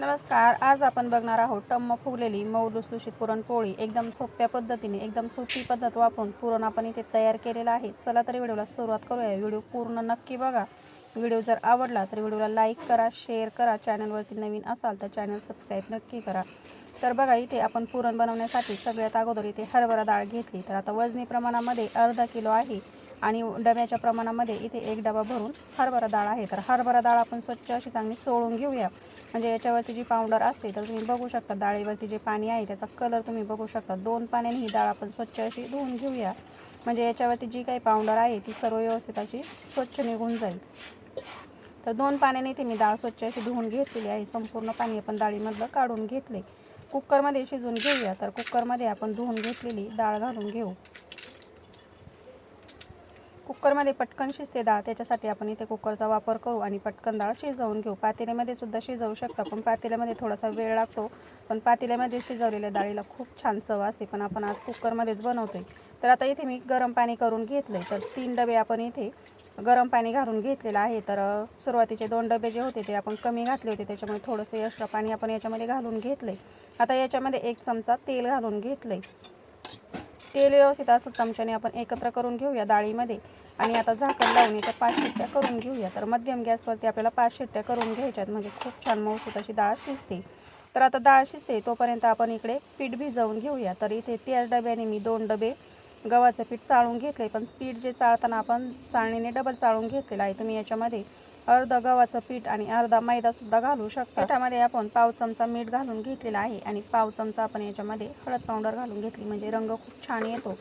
नमस्कार आज आपण बघणार आहोत टम्म फुगलेली मऊ लुसलुशीत पुरणपोळी. एकदम सोप्या पद्धतीने एकदम सोपी पद्धत वापरून पुरण आपण इथे तयार केलेला आहे. चला तर व्हिडिओला सुरुवात करूया. व्हिडिओ पूर्ण नक्की बघा. व्हिडिओ जर आवडला तर व्हिडिओला लाईक करा शेअर करा. चॅनलवरती नवीन असाल तर चॅनल सबस्क्राईब नक्की करा. तर बघा इथे आपण पुरण बनवण्यासाठी सगळ्यात अगोदर इथे हरभरा डाळ घेतली. तर आता वजनी प्रमाणामध्ये अर्धा किलो आहे. आणि डब्याच्या प्रमाणामध्ये इथे एक डबा भरून हरभरा डाळ आहे. तर हरभरा डाळ आपण स्वच्छ अशी चांगली चोळून घेऊया. म्हणजे याच्यावरती जी पावडर असते तर तुम्ही बघू शकता डाळीवरती जे पाणी आहे त्याचा कलर तुम्ही बघू शकता. दोन पाण्याने ही डाळ आपण स्वच्छ अशी धुवून घेऊया. म्हणजे याच्यावरती जी काही पावडर आहे ती सर्व व्यवस्थित अशी स्वच्छ निघून जाईल. तर दोन पाण्याने इथे मी डाळ स्वच्छ अशी धुवून घेतलेली आहे. संपूर्ण पाणी आपण डाळीमधलं काढून घेतले. कुकरमध्ये शिजवून घेऊया. तर कुकरमध्ये आपण धुवून घेतलेली डाळ घालून घेऊ. कुकरमध्ये पटकन शिजते डाळ त्याच्यासाठी आपण इथे कुकरचा वापर करू आणि पटकन डाळ शिजवून घेऊ. पातेल्यामध्ये सुद्धा शिजवू शकता पण पातेल्यामध्ये थोडासा वेळ लागतो. पण पातेल्यामध्ये शिजवलेल्या डाळीला खूप छान चव असते पण आपण आज कुकरमध्येच बनवतोय. तर आता इथे मी गरम पाणी करून घेतलं तर तीन डबे आपण इथे गरम पाणी घालून घेतलेलं आहे. तर सुरुवातीचे दोन डबे जे होते ते आपण कमी घातले होते. त्याच्यामुळे थोडंसं एक्स्ट्रा पाणी आपण याच्यामध्ये घालून घेतलं आता याच्यामध्ये एक चमचा तेल घालून घेतलं तेल व्यवस्थित असं चमच्याने आपण एकत्र करून घेऊया डाळीमध्ये. आणि आता झाकण लावून इथं पाच शिट्ट्या करून घेऊया. तर मध्यम गॅसवरती आपल्याला पाच शिट्ट्या करून घ्यायच्यात म्हणजे खूप छान मऊसूत अशी डाळ शिजते. तर आता डाळ शिजते तोपर्यंत आपण इकडे पीठ भिजवून घेऊया. तर इथे तेल डब्याने मी दोन डबे गव्हाचं पीठ चाळून घेतले पण पीठ जे चाळताना आपण चाळणीने डबल चाळून घेतलेलं आहे. तुम्ही याच्यामध्ये अर्ध गव्हाचं पीठ आणि अर्धा मैदासुद्धा घालू शकतो. पिठामध्ये आपण पाव चमचा मीठ घालून घेतलेला आहे आणि पाव चमचा आपण याच्यामध्ये हळद पावडर घालून घेतली म्हणजे रंग खूप छान येतो.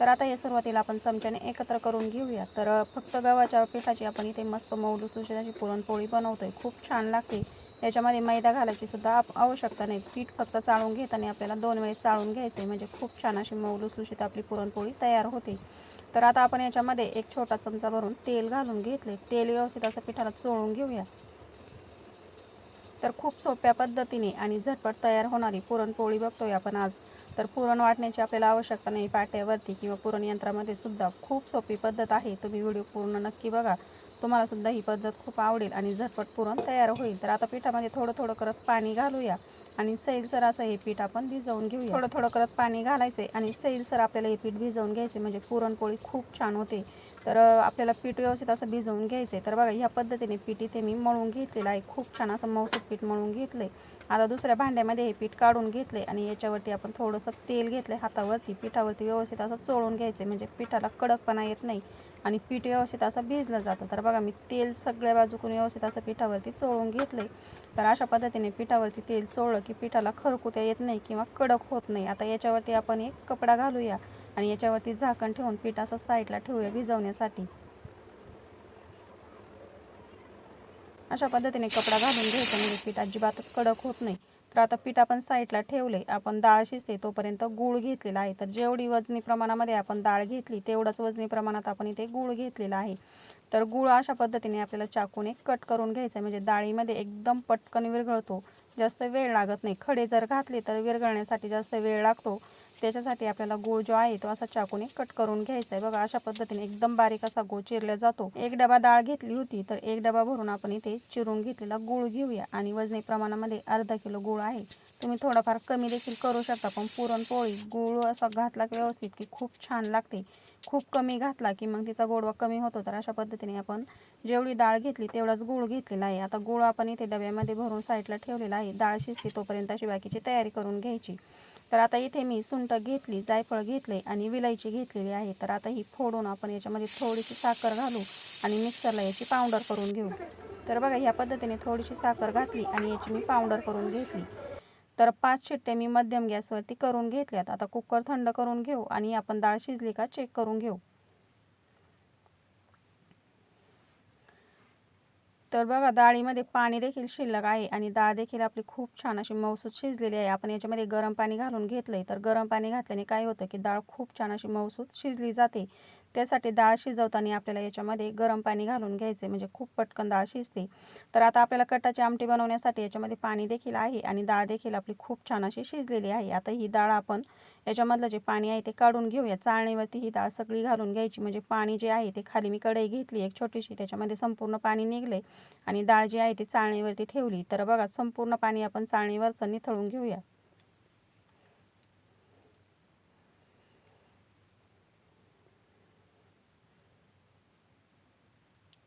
तर आता हे सुरुवातीला आपण चमच्याने एकत्र करून घेऊया. तर फक्त गव्हाच्या पिठाची आपण इथे मस्त मौलू लुसलुशीत पुरणपोळी बनवतोय. खूप छान लागते. याच्यामध्ये मैदा घालायची सुद्धा आवश्यकता नाही. पीठ फक्त चाळून घेताना आपल्याला दोन वेळेस चाळून घ्यायचे आहे म्हणजे खूप छान अशी मौलू सुशीत आपली पुरणपोळी तयार होते. तर आता आपण याच्यामध्ये एक छोटा चमचा भरून तेल घालून घेतले. तेल व्यवस्थित असं पिठाला चोळून घेऊया. तर खूप सोप्या पद्धतीने आणि झटपट तयार होणारी पुरणपोळी बघतोय आपण आज. तर पुरण वाटण्याची आपल्याला आवश्यकता नाही पाट्यावरती किंवा पुरण यंत्रामध्ये सुद्धा खूप सोपी पद्धत आहे. तुम्ही व्हिडिओ पूर्ण नक्की बघा. तुम्हाला सुद्धा ही पद्धत खूप आवडेल आणि झटपट पुरण तयार होईल. तर आता पिठामध्ये थोडं थोडं करत पाणी घालूया. आणि सैलसर असं हे पीठ आपण भिजवून घेऊया. थोडं थोडं करत पाणी घालायचे आणि सैलसर आपल्याला हे पीठ भिजवून घ्यायचे म्हणजे पुरणपोळी खूप छान होते. तर आपल्याला पीठ व्यवस्थित असं भिजवून घ्यायचं आहे तर बघा ह्या पद्धतीने पीठ इथे मी मळून घेतलेलं आहे. खूप छान असं मौसूद पीठ मळून घेतलं आता दुसऱ्या भांड्यामध्ये हे पीठ काढून घेतले आणि याच्यावरती आपण थोडंसं तेल घेतलं हातावरती पिठावरती व्यवस्थित असं चोळून घ्यायचं म्हणजे पिठाला कडकपणा येत नाही. आणि पीठ व्यवस्थित असं भिजलं जातं. तर बघा मी तेल सगळ्या बाजूकून व्यवस्थित असं पिठावरती चोळून घेतलंय. तर अशा पद्धतीने पिठावरती तेल चोळलं की पिठाला खरकुत्या येत नाही किंवा कडक होत नाही. आता याच्यावरती आपण एक कपडा घालूया आणि याच्यावरती झाकण ठेवून पीठ असं साईडला ठेवूया भिजवण्यासाठी. अशा पद्धतीने कपडा घालून घ्यायचा म्हणजे पीठ अजिबातच कडक होत नाही. तर आता पीठ आपण साईडला ठेवले आपण डाळ शिजते तोपर्यंत गूळ घेतलेला आहे. तर जेवढी वजनी प्रमाणामध्ये आपण डाळ घेतली तेवढंच वजनी प्रमाणात आपण इथे गूळ घेतलेला आहे. तर गूळ अशा पद्धतीने आपल्याला चाकूने कट करून घ्यायचा आहे. म्हणजे डाळीमध्ये एकदम पटकन विरघळतो. जास्त वेळ लागत नाही. खडे जर घातले तर विरघळण्यासाठी जास्त वेळ लागतो. त्याच्यासाठी आपल्याला गूळ जो आहे तो असा चाकूने कट करून घ्यायचा आहे. बघा अशा पद्धतीने एकदम बारीक असा गूळ चिरला जातो. एक डबा डाळ घेतली होती तर एक डबा भरून आपण इथे चिरून घेतलेला गूळ घेऊया. आणि वजनी प्रमाणामध्ये अर्धा किलो गूळ आहे. तुम्ही थोडाफार कमी देखील करू शकता पण पुरणपोळी गूळ असा घातला की व्यवस्थित की खूप छान लागते. खूप कमी घातला की मग तिचा गोडवा कमी होतो. तर अशा पद्धतीने आपण जेवढी डाळ घेतली तेवढाच गूळ घेतलेला आहे. आता गूळ आपण इथे डब्यामध्ये भरून साईडला ठेवलेला आहे. डाळ शिजते तोपर्यंत अशी बाकीची तयारी करून घ्यायची. तर आता इथे मी सुंठ घेतली जायफळ घेतले आणि विलायची घेतलेली आहे. तर आता ही फोडून आपण याच्यामध्ये थोडीशी साखर घालू आणि मिक्सरला याची पावडर करून घेऊ. तर बघा ह्या पद्धतीने थोडीशी साखर घातली आणि याची मी पावडर करून घेतली. तर पाच शिट्टे मी मध्यम गॅसवरती करून घेतल्यात. आता कुकर थंड करून घेऊ आणि आपण डाळ शिजली का चेक करून घेऊ. तर बघा डाळीमध्ये पाणी देखील शिल्लक आहे आणि डाळ देखील आपली खूप छान अशी मऊसूत शिजलेली आहे. आपण याच्यामध्ये गरम पाणी घालून घेतलंय. तर गरम पाणी घातल्याने काय होतं की डाळ खूप छान अशी मऊसूत शिजली जाते. त्यासाठी डाळ शिजवताना आपल्याला याच्यामध्ये गरम पाणी घालून घ्यायचे म्हणजे खूप पटकन डाळ शिजते. तर आता आपल्याला कटाची आमटी बनवण्यासाठी याच्यामध्ये पाणी देखील आहे आणि डाळ देखील आपली खूप छान अशी शिजलेली आहे. आता ही डाळ आपण याच्यामधलं जे पाणी आहे ते काढून घेऊया. चाळणीवरती ही डाळ सगळी घालून घ्यायची. म्हणजे पाणी जे आहे ते खाली मी कढई घेतली एक छोटीशी त्याच्यामध्ये संपूर्ण पाणी निघले आणि डाळ जी आहे ती चाळणीवरती ठेवली. तर बघा संपूर्ण पाणी आपण चाळणीवरचं निथळून घेऊया.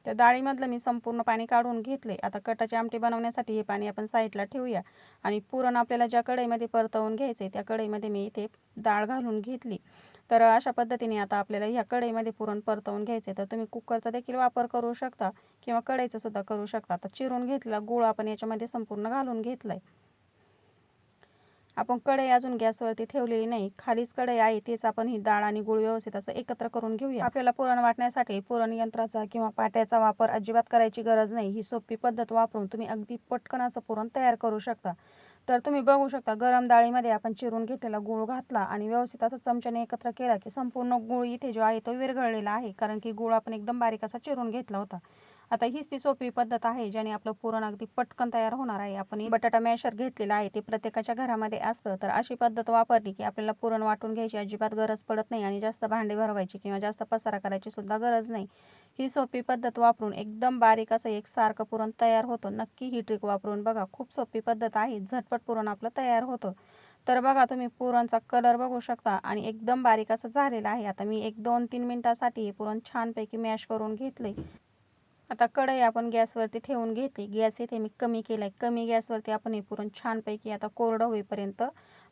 त्या डाळीमधलं मी संपूर्ण पाणी काढून घेतले. आता कटाची आमटी बनवण्यासाठी हे पाणी आपण साईडला ठेवूया. आणि पुरण आपल्याला ज्या कढईमध्ये परतवून घ्यायचे त्या कढईमध्ये मी इथे डाळ घालून घेतली. तर अशा पद्धतीने आता आपल्याला ह्या कढईमध्ये पुरण परतवून घ्यायचे तर तुम्ही कुकरचा देखील वापर करू शकता किंवा कढईचा सुद्धा करू शकता. आता चिरून घेतला गुळ आपण याच्यामध्ये संपूर्ण घालून घेतला आहे आपण कढई अजून गॅसवरती ठेवलेली नाही. खालीच कढई आहे तेच आपण ही डाळ आणि गुळ व्यवस्थित असं एकत्र करून घेऊया. आपल्याला पुरण वाटण्यासाठी पुरण यंत्राचा किंवा पाट्याचा वापर अजिबात करायची गरज नाही. ही सोपी पद्धत वापरून तुम्ही अगदी पटकन असं पुरण तयार करू शकता. तर तुम्ही बघू शकता गरम डाळीमध्ये आपण चिरून घेतलेला गूळ घातला आणि व्यवस्थित असं चमच्याने एकत्र केला की संपूर्ण गूळ इथे जो आहे तो विरघळलेला आहे. कारण की गूळ आपण एकदम बारीक असा चिरून घेतला होता. आता हीच ती सोपी पद्धत आहे ज्याने आपलं पुरण अगदी पटकन तयार होणार आहे. आपण बटाटा मॅशर घेतलेला आहे ते प्रत्येकाच्या घरामध्ये असतं. तर अशी पद्धत वापरली की आपल्याला पुरण वाटून घ्यायची अजिबात गरज पडत नाही आणि जास्त भांडे भरवायची किंवा जास्त पसारा करायची सुद्धा गरज नाही. ही सोपी पद्धत वापरून एकदम बारीक असं एक सारखं पुरण तयार होतं. नक्की ही ट्रिक वापरून बघा. खूप सोपी पद्धत आहे. झटपट पुरण आपलं तयार होतं. तर बघा तुम्ही पुरणचा कलर बघू शकता आणि एकदम बारीक असं झालेलं आहे. आता मी एक दोन तीन मिनटासाठी हे पुरण छानपैकी मॅश करून घेतले आता कढई आपण गॅसवरती ठेवून घेतली. गॅस इथे मी कमी केला आहे कमी गॅसवरती आपण हे पुरण छानपैकी आता कोरडं होईपर्यंत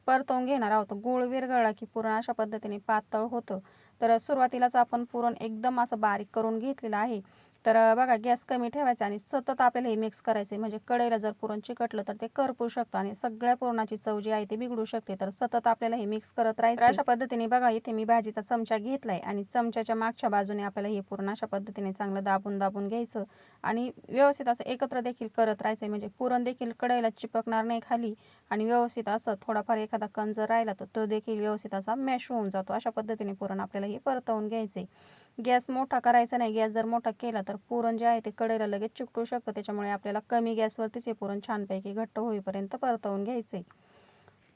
परतवून घेणार आहोत. गुळ विरगळला की पुरण अशा पद्धतीने पातळ होतं. तर सुरुवातीलाच आपण पुरण एकदम असं बारीक करून घेतलेलं आहे. तर बघा गॅस कमी ठेवायचा आणि सतत आपल्याला हे मिक्स करायचे म्हणजे कढईला जर पुरण चिकटलं तर ते करपू शकतं आणि सगळ्या पुरणाची चव जी आहे ती बिघडू शकते. तर सतत आपल्याला हे मिक्स करत राहायचं अशा पद्धतीने बघा इथे मी भाजीचा चमचा घेतलाय आणि चमच्याच्या मागच्या बाजूने आपल्याला हे पूर्ण अशा पद्धतीने चांगलं दाबून दाबून घ्यायचं आणि व्यवस्थित असं एकत्र देखील करत राहायचं म्हणजे पुरण देखील कढईला चिपकणार नाही खाली आणि व्यवस्थित असं थोडाफार एखादा कण जर राहिला तर तो देखील व्यवस्थित असा मॅश होऊन जातो. अशा पद्धतीने पुरण आपल्याला हे परतवून घ्यायचे गॅस मोठा करायचा नाही. गॅस जर मोठा केला तर पुरण जे आहे ते कडेला लगेच चिकटू शकतं. त्याच्यामुळे आपल्याला कमी गॅसवरतीच हे पुरण छानपैकी घट्ट होईपर्यंत परतवून घ्यायचे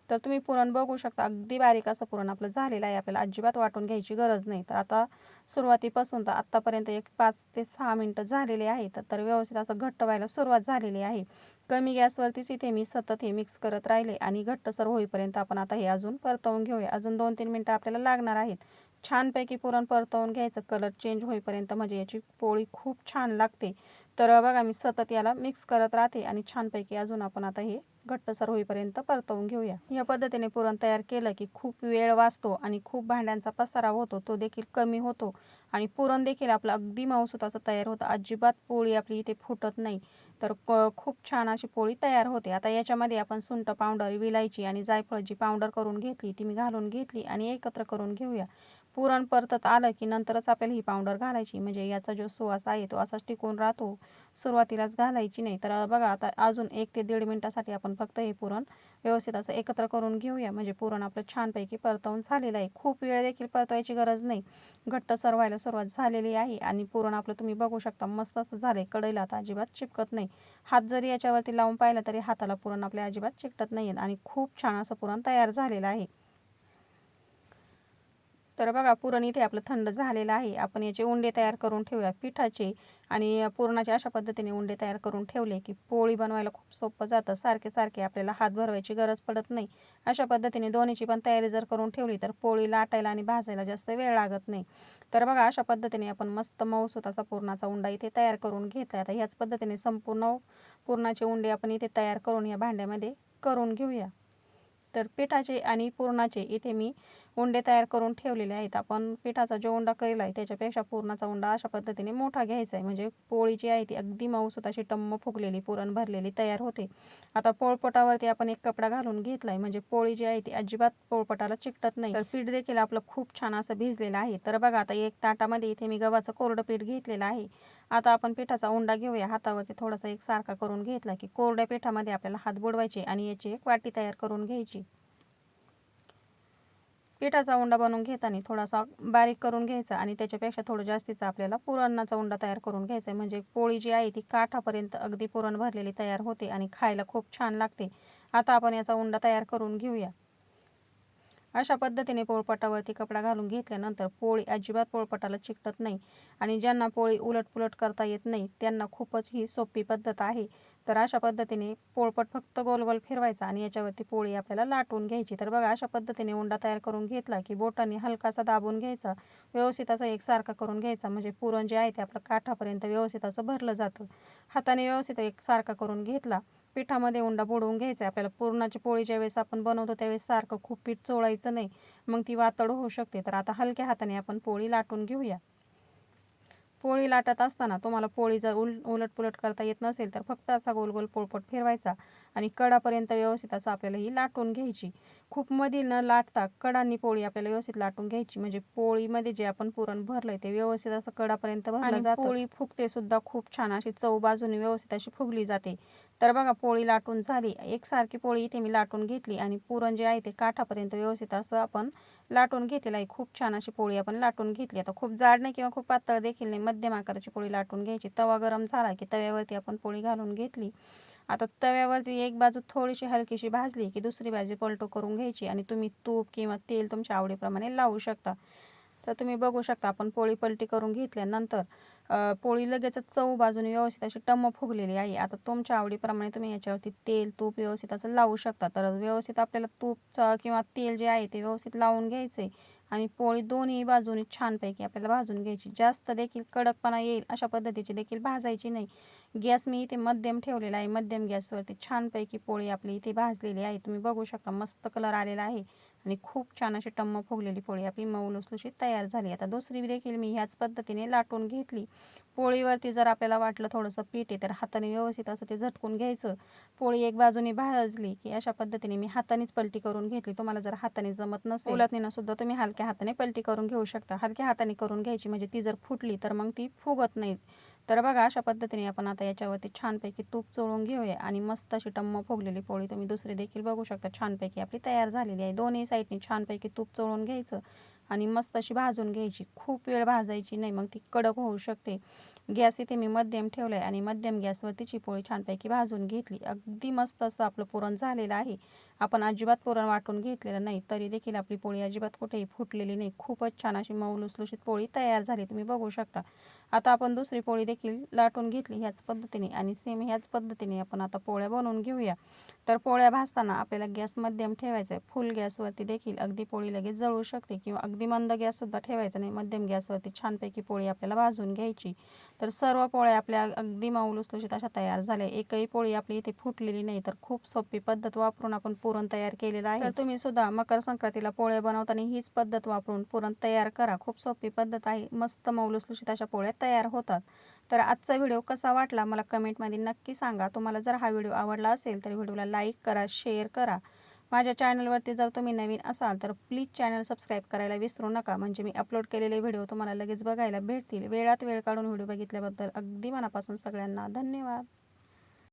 तर तुम्ही पुरण बघू शकता. अगदी बारीक असं पुरण आपलं झालेलं आहे. आपल्याला अजिबात वाटून घ्यायची गरज नाही. तर आता सुरुवातीपासून तर आत्तापर्यंत एक पाच ते सहा मिनटं झालेले आहेत तर व्यवस्थित असं घट्ट व्हायला सुरुवात झालेली आहे. कमी गॅसवरतीच इथे मी सतत हे मिक्स करत राहिले आणि घट्टसर होईपर्यंत आपण आता हे अजून परतवून घेऊया. अजून दोन तीन मिनटं आपल्याला लागणार आहेत. छानपैकी पुरण परतवून घ्यायचं. कलर चेंज होईपर्यंत म्हणजे याची पोळी खूप छान लागते. तर बघा मी सतत याला मिक्स करत राहते आणि छानपैकी अजून आपण आता हे घट्टसर होईपर्यंत परतवून घेऊया. या पद्धतीने पुरण तयार केलं की खूप वेळ वाचतो आणि खूप भांड्यांचा पसारा होतो तो देखील कमी होतो आणि पुरण देखील आपलं अगदी मांसुताचं तयार होतं. अजिबात पोळी आपली इथे फुटत नाही. तर खूप छान अशी पोळी तयार होते. आता याच्यामध्ये आपण सुंट पावडर विलायची आणि जायफळ जी पावडर करून घेतली ती मी घालून घेतली आणि एकत्र करून घेऊया. पुरण परतत आलं की नंतरच आपल्याला ही पावडर घालायची. म्हणजे याचा जो सुवास आहे तो असाच टिकून राहतो. सुरुवातीलाच घालायची नाही. तर बघा आता अजून एक ते दीड मिनटासाठी आपण फक्त हे पुरण व्यवस्थित असं एकत्र करून घेऊया. म्हणजे पुरण आपलं छानपैकी परतवून झालेलं आहे. खूप वेळ देखील परतवायची गरज नाही. घट्ट सरवायला सुरुवात झालेली आहे आणि पुरण आपलं तुम्ही बघू शकता मस्त असं झालं आहे कढईला आता अजिबात चिपकत नाही. हात जरी याच्यावरती लावून पाहिलं तरी हाताला पुरण आपल्या अजिबात चिकटत नाही आणि खूप छान असं पुरण तयार झालेलं आहे. तर बघा पुरण इथे आपलं थंड झालेलं आहे. आपण याचे उंडे तयार करून ठेवूया पिठाचे. आणि पुरणाचे अशा पद्धतीने उंडे तयार करून ठेवले की पोळी बनवायला खूप सोपं जातं. सारखे सारखे आपल्याला हात भरवायची गरज पडत नाही. अशा पद्धतीने दोन्हीची पण तयारी जर करून ठेवली तर पोळी लाटायला आणि भाजायला जास्त वेळ लागत नाही. तर बघा अशा पद्धतीने आपण मस्त मऊसूत असा पुरणाचा उंडा इथे तयार करून घेतला आता ह्याच पद्धतीने संपूर्ण पुरणाचे उंडे आपण इथे तयार करून या भांड्यामध्ये करून घेऊया. तर पिठाचे आणि पुरणाचे इथे मी उंडे तयार करून ठेवलेले आहेत. आपण पिठाचा जो उंडा केला आहे त्याच्यापेक्षा पुरणाचा उंडा अशा पद्धतीने मोठा घ्यायचा आहे. म्हणजे पोळी जी आहे ती अगदी मऊसूत अशी टम्म फुगलेली पुरण भरलेली तयार होते. आता पोळपटावरती आपण एक कपडा घालून घेतला आहे म्हणजे पोळी जी आहे ती अजिबात पोळपटाला चिकटत नाही. तर पीठ देखील आपलं खूप छान असं भिजलेलं आहे. तर बघा आता एक ताटामध्ये इथे मी गव्हाचं कोरडं पीठ घेतलेलं आहे. आता आपण पिठाचा उंडा घेऊया. हातावरती थोडासा एक सारखा करून घेतला की कोरड्या पिठामध्ये आपल्याला हात बुडवायचे आणि याची एक वाटी तयार करून घ्यायची. पिठाचा उंडा बनवून घेताना थोडासा बारीक करून घ्यायचा आणि त्याच्यापेक्षा थोडं जास्तीचा आपल्याला पुरणाचा उंडा तयार करून घ्यायचा आहे. म्हणजे पोळी जी आहे ती काठापर्यंत अगदी पुरण भरलेली तयार होते आणि खायला खूप छान लागते. आता आपण याचा उंडा तयार करून घेऊया. अशा पद्धतीने पोळपाटावरती कपडा घालून घेतल्यानंतर पोळी अजिबात पोळपाटाला चिकटत नाही आणि ज्यांना पोळी उलटपुलट करता येत नाही त्यांना खूपच ही सोपी पद्धत आहे. तर अशा पद्धतीने पोळपट फक्त गोल गोल फिरवायचा आणि याच्यावरती पोळी आपल्याला लाटून घ्यायची. तर बघा अशा पद्धतीने उंडा तयार करून घेतला की बोटाने हलकासा दाबून घ्यायचा व्यवस्थित असं एकसारखा करून घ्यायचा. म्हणजे पुरण जे आहे ते आपलं काठापर्यंत व्यवस्थित असं भरलं जातं. हाताने व्यवस्थित एकसारखा करून घेतला. पिठामध्ये उंडा बुडवून घ्यायचा. आहे आपल्याला पुरणाची पोळी ज्यावेळेस आपण बनवतो त्यावेळेस सारखं खूप पीठ चोळायचं नाही. मग ती वातड होऊ शकते. तर आता हलक्या हाताने आपण पोळी लाटून घेऊया. पोळी लाटत असताना तुम्हाला पोळी जर उल उलट पुलट करता येत नसेल तर फक्त असा गोल गोल पोळपट फिरवायचा आणि कडापर्यंत व्यवस्थित असं आपल्याला ही लाटून घ्यायची. खूप मधी न लाटता कडांनी पोळी आपल्याला व्यवस्थित लाटून घ्यायची. म्हणजे पोळीमध्ये जे आपण पुरण भरलंय ते व्यवस्थित असं कडापर्यंत भरलं जातं. पोळी फुगते सुद्धा खूप छान अशी चव बाजूने व्यवस्थित अशी फुगली जाते. तर बघा पोळी लाटून झाली. एकसारखी पोळी इथे मी लाटून घेतली आणि पुरण जे आहे ते काठापर्यंत व्यवस्थित असं आपण लाटून घेतलेलं आहे. खूप छान अशी पोळी आपण लाटून घेतली. आता खूप जाड नाही किंवा खूप पातळ देखील नाही. मध्यम आकाराची पोळी लाटून घ्यायची. तवा गरम झाला की तव्यावरती आपण पोळी घालून घेतली. आता तव्यावरती एक बाजू थोडीशी हलकीशी भाजली की दुसरी बाजू पलटो करून घ्यायची आणि तुम्ही तूप किंवा तेल तुमच्या आवडीप्रमाणे लावू शकता. तर तुम्ही बघू शकता आपण पोळी पलटी करून घेतल्यानंतर पोळी लगेच चव बाजूने व्यवस्थित अशी टम्म फुगलेली आहे. आता तुमच्या आवडीप्रमाणे तुम्ही याच्यावरती तेल तूप व्यवस्थित असं लावू शकता. तर व्यवस्थित आपल्याला तूप किंवा तेल जे आहे ते व्यवस्थित लावून घ्यायचं आहे आणि पोळी दोन्ही बाजूनी छानपैकी आपल्याला भाजून घ्यायची. जास्त देखील कडकपणा येईल अशा पद्धतीची देखील भाजायची नाही. गॅस मी इथे मध्यम ठेवलेला आहे. मध्यम गॅसवरती छानपैकी पोळी आपली इथे भाजलेली आहे. तुम्ही बघू शकता मस्त कलर आलेला आहे. आणि खूप छान अशी टम्म फुगलेली पोळी आपली मऊ लुसलुशीत तयार झाली. आता दुसरी देखील मी ह्याच पद्धतीने लाटून घेतली. पोळीवरती जर आपल्याला वाटलं थोडंसं पीठ आहे तर हाताने व्यवस्थित असं ते झटकून घ्यायचं. पोळी एक बाजूने भाजली की अशा पद्धतीने मी हातानेच पलटी करून घेतली. तुम्हाला जर हाताने जमत नसेल उलटणीनं सुद्धा तुम्ही हलक्या हाताने पलटी करून घेऊ शकता. हलक्या हाताने करून घ्यायची म्हणजे ती जर फुटली तर मग ती फुगत नाही. तर बघा अशा पद्धतीने आपण आता याच्यावरती छानपैकी तूप चोळून घेऊया आणि मस्त अशी टम्म फुगलेली पोळी तुम्ही दुसरी देखील बघू शकता. छानपैकी आपली तयार झालेली आहे. दोन्ही साईडने छानपैकी तूप चोळून घ्यायचं आणि मस्त अशी भाजून घ्यायची. खूप वेळ भाजायची नाही मग ती कडक होऊ शकते. गॅस इथे मी मध्यम ठेवलं आहे आणि मध्यम गॅसवर तिची पोळी छानपैकी भाजून घेतली. अगदी मस्त असं आपलं पुरण झालेलं आहे. आपण अजिबात पुरण वाटून घेतलेलं नाही तरी देखील आपली पोळी अजिबात कुठेही फुटलेली नाही. खूपच छान अशी मऊ लुसलुशीत पोळी तयार झाली. तुम्ही बघू शकता. आता आपण दुसरी पोळी देखील लाटून घेतली ह्याच पद्धतीने आणि सेम ह्याच पद्धतीने आपण आता पोळ्या बनवून घेऊया. तर पोळ्या भाजताना आपल्याला गॅस मध्यम ठेवायचा आहे. फुल गॅसवरती देखील अगदी पोळी लगेच जळू शकते किंवा अगदी मंद गॅससुद्धा ठेवायचा नाही. मध्यम गॅसवरती छानपैकी पोळी आपल्याला भाजून घ्यायची. तर सर्व पोळ्या आपल्या अगदी माऊ लुसलुशीत अशा तयार झाल्या. एकही पोळी आपली इथे फुटलेली नाही तर खूप सोपी पद्धत वापरून आपण पुरण तयार केलेलं आहे. तर तुम्ही सुद्धा मकर संक्रांतीला पोळ्या बनवताना हीच पद्धत वापरून पुरण तयार करा. खूप सोपी पद्धत आहे. मस्त मौलुसलुशीत अशा पोळ्या तयार होतात. तर आजचा व्हिडिओ कसा वाटला मला कमेंटमध्ये नक्की सांगा. तुम्हाला जर हा व्हिडिओ आवडला असेल तर व्हिडिओला लाईक करा शेअर करा. माझ्या चॅनलवरती जर तुम्ही नवीन असाल तर प्लीज चॅनल सबस्क्राईब करायला विसरू नका. म्हणजे मी अपलोड केलेले व्हिडिओ तुम्हाला लगेच बघायला भेटतील. वेळात वेळ काढून व्हिडिओ बघितल्याबद्दल अगदी मनापासून सगळ्यांना धन्यवाद.